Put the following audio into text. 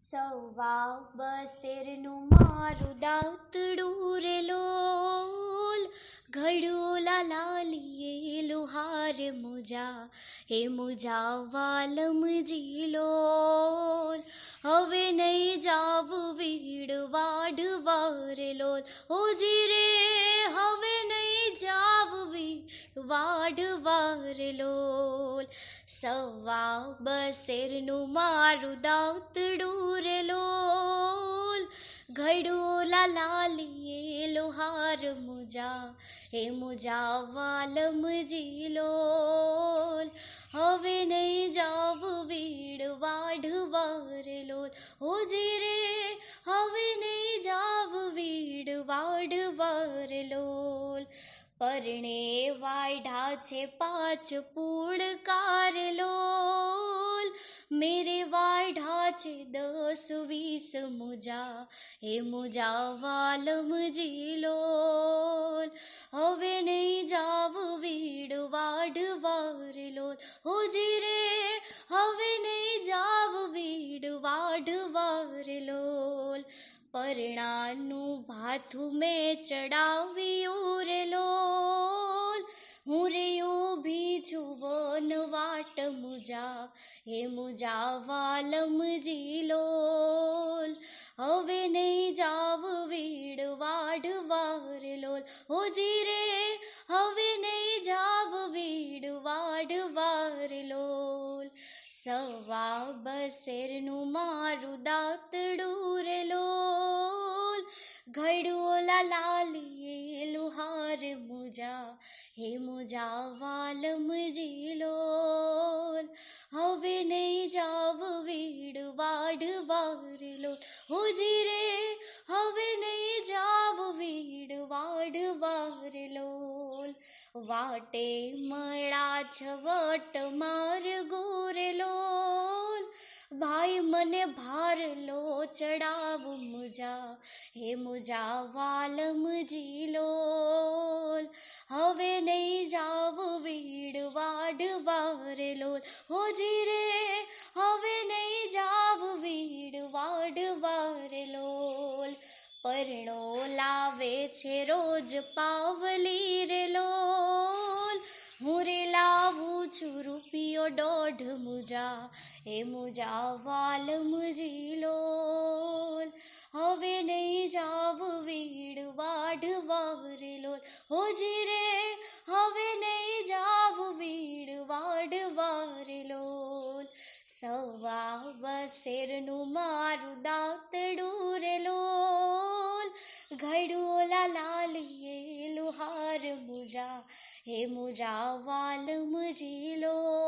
સવા બસેરનું મારું દાંતડું રે લોલ ઘડોલા લાલીએ લુહાર મુજા, હે મુજા વાલમ જીલો હવે નહીં જાવું વીડ વાડ રે લોલ હોજી રે હવે નહીં જાવું વીડ વાડ રે લોલ. સવા બસેરનું મારું દાંતડું રે લોલ. ઘડોલા લાલીએ લોહાર મુજા એ મુજા વાલમ લોલ. હવે નહીં જાવ વીડ વાઢવા રે લોલ હોજી રે, હવે નહીં જાવ વીડ વાઢવા રે લોલ. પરણે વાયઢા છે પાંચ પૂળકાર લોલ. મેરે વાયઢા છે દસ વીસ મુજા એ મુજા વાલમ લોલ. હવે નહીં જાવ વીડ વાઢવા વાર લોલ. હોજી રે, હવે નહીં જાવ વીડ વાઢવા વાર લોલ. પરણાનું ભાથું મેં ચડાવ્યું રે લોલ હું રે ઊભી જુવન વાટ મુજા, હે મુજા વાલમ લોલ હવે નહીં જાવ વીડ વાઢવા રે લોલ હોજી રે, હવે નહીં જાવ વીડ વાઢવા રે લોલ સવા બસેરનું મારું દાંતડું રે લોલ ઘડુઓલા લાલીએ લુહાર મુજા, હે મુજા વાલમ લોલ હવે નહીં જાવ વીડ વાઢવા રે લોલ હોજી રે હવે નહીં જાવ વીડ વાઢવા રે લોલ વાટે મળા છવટ માર ગોરે લોલ. ભાઈ મને ભાર લો ચડાવ મુજા, હે મુજા વાલમ લોલ. હવે નહીં જાવ વીડ વાડ રે લોલ. હોજી રે, હવે નહીં જાવ વીડ વાડ લોલ. પરણો લાવે છે રોજ પાવલી રે લોલ. હું રે લાવું છું રૂપિયો દોઢ મુજા, એ મુજા વાલ મુજી લોલ. હવે નહીં જાવ વીડ વાઢવા રે લોલ. હોજી રે, હવે નહીં જાવ વીડ વાઢવા રે લોલ. સવા બસેરનું મારું દાંતડું રે લોલ ઘડોલા એ લુહાર મુજા હે મુજા વાલ લોલ